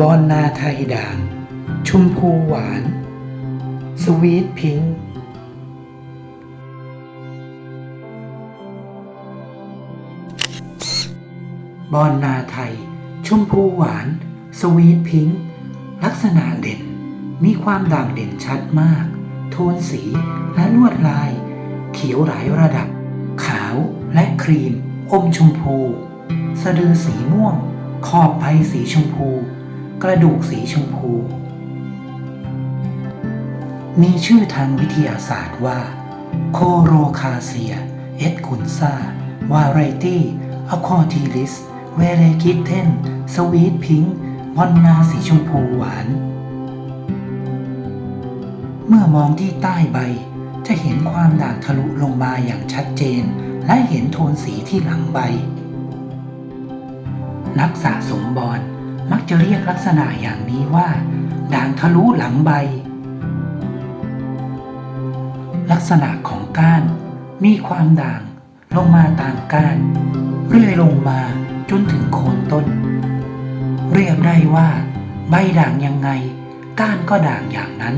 บอลนาไทยด่าง ชุมพูหวาน สวีทพิงค์บอลนาไทย ชมพูหวาน สวีทพิงค์ลักษณะเด่น มีความด่างเด่นชัดมาก โทนสีและลวดลาย เขียวหลายระดับ ขาวและครีม อมชมพู สะดือสีม่วง ขอบใบสีชมพู กระดูกสีชมพู มีชื่อทางวิทยาศาสตร์ว่า โคโรคาเซีย เอสคุนซาวาไรตี้อะคอทีลิส เวเรกิเทน สวีทพิงค์บอนนาสีชมพูหวาน เมื่อมองที่ใต้ใบจะเห็นความด่างทะลุลงมาอย่างชัดเจน และเห็นโทนสีที่หลังใบ นักสะสมบอล มักจะเรียกลักษณะอย่างนี้ว่า ด่างทะลุหลังใบ ลักษณะของก้าน มีความด่างลงมาตามก้าน เรื่อยลงมาจนถึงโคนต้น เรียกได้ว่า ใบด่างยังไง ก้านก็ด่างอย่างนั้น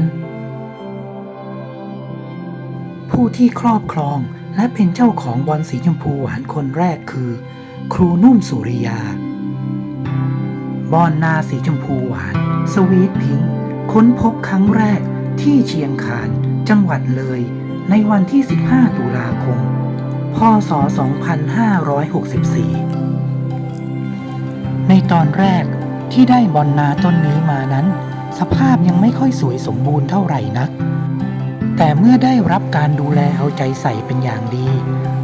ผู้ที่ครอบครองและเป็นเจ้าของบอลสีชมพูหวานคนแรกคือ ครูนุ่มสุริยา บอลนาสีชมพูหวาน สวีทพิงค้นพบครั้งแรกที่เชียงคาน จังหวัดเลย ในวันที่ 15 ตุลาคม พศ 2564 ในตอนแรกที่ได้บอลนาต้นนี้มานั้น สภาพยังไม่ค่อยสวยสมบูรณ์เท่าไหร่นัก แต่เมื่อได้รับการดูแลเอาใจใส่เป็นอย่างดี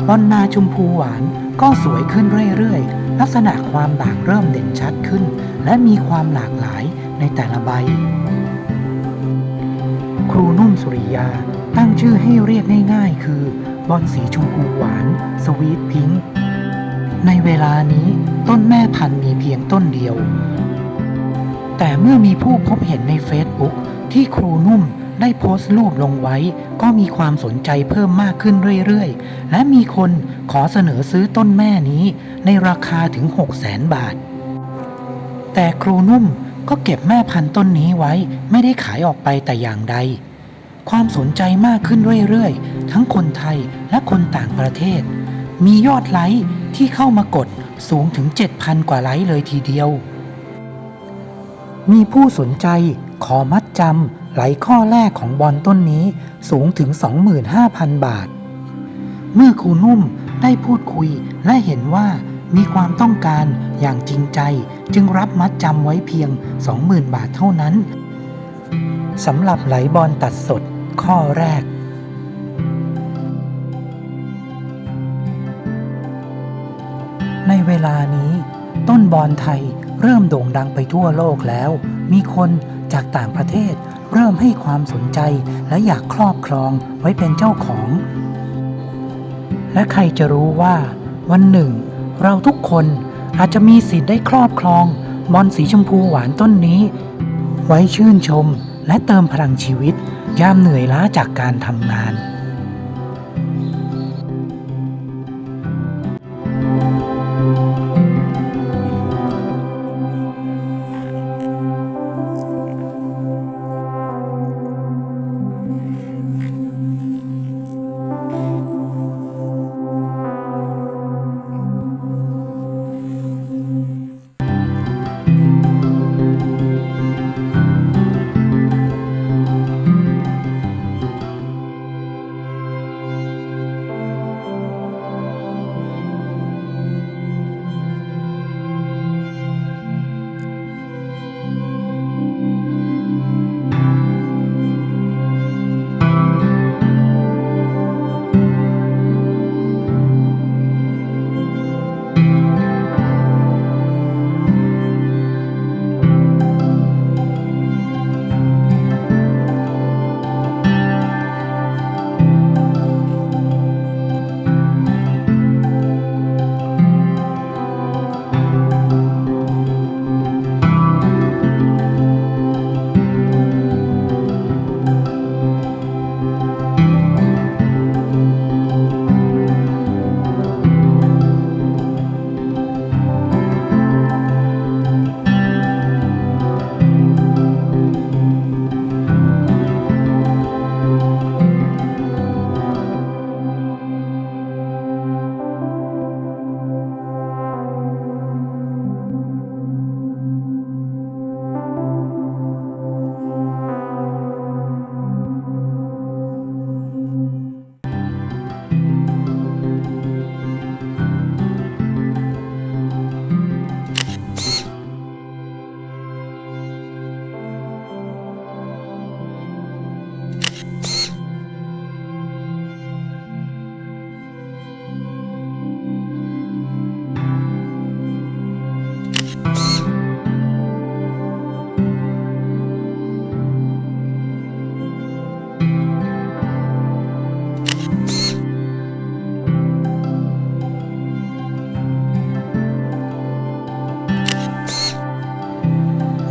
บอลนาชมพูหวาน ก็สวยขึ้นเรื่อยๆ ลักษณะความด่างเริ่มเด่นชัดขึ้น และมีความหลากหลายในแต่ละใบ ครูนุ่มสุริยาตั้งชื่อให้เรียกง่ายๆ คือบอลสีชมพูหวาน สวีทพิงค์ ในเวลานี้ต้นแม่พันธุ์มีเพียงต้นเดียว แต่เมื่อมีผู้พบเห็นในเฟซบุ๊กที่ครูนุ่ม ได้โพสต์รูปลงไว้ ก็มีความสนใจเพิ่มมากขึ้นเรื่อยๆ และมีคนขอเสนอซื้อต้นแม่นี้ในราคาถึง 6 0แสนบาท แต่ครูนุ่มก็เก็บแม่พันธุ์ต้นนี้ไว้ไม่ได้ขายออกไปแต่อย่างใด ความสนใจมากขึ้นเรื่อยๆ ทั้งคนไทยและคนต่างประเทศ มียอดไลค์ที่เข้ามากดสูงถึง 7,000 กว่าไลค์เลยทีเดียว มีผู้สนใจขอมัดจำ ไหลข้อแรกของบอลต้นนี้สูงถึง 25,000 บาท เมื่อครูนุ่มได้พูดคุยและเห็นว่ามีความต้องการอย่างจริงใจจึงรับมัดจำไว้เพียง 20,000 บาทเท่านั้นสำหรับไหลบอลตัดสดข้อแรก ในเวลานี้ ต้นบอลไทยเริ่มโด่งดังไปทั่วโลกแล้ว มีคนจากต่างประเทศ เริ่มให้ความสนใจและอยากครอบครองไว้เป็นเจ้าของ และใครจะรู้ว่า วันหนึ่ง เราทุกคนอาจจะมีสิทธิ์ได้ครอบครองบอลสีชมพูหวานต้นนี้ ไว้ชื่นชมและเติมพลังชีวิต ยามเหนื่อยล้าจากการทำงาน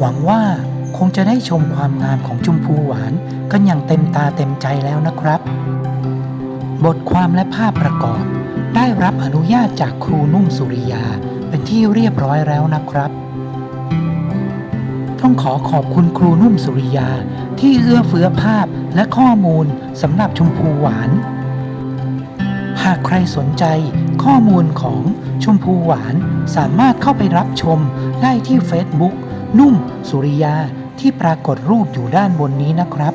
หวังว่าคงจะได้ชมความงามของชมพูหวานกันอย่างเต็มตาเต็มใจแล้วนะครับ บทความและภาพประกอบ ได้รับอนุญาตจากครูนุ่มสุริยาเป็นที่เรียบร้อยแล้วนะครับ ต้องขอขอบคุณครูนุ่มสุริยาที่เอื้อเฟื้อภาพและข้อมูลสำหรับชมพูหวาน หากใครสนใจข้อมูลของชมพูหวานสามารถเข้าไปรับชมได้ที่ Facebook นุ่มสุริยาที่ปรากฏรูปอยู่ด้านบนนี้นะครับ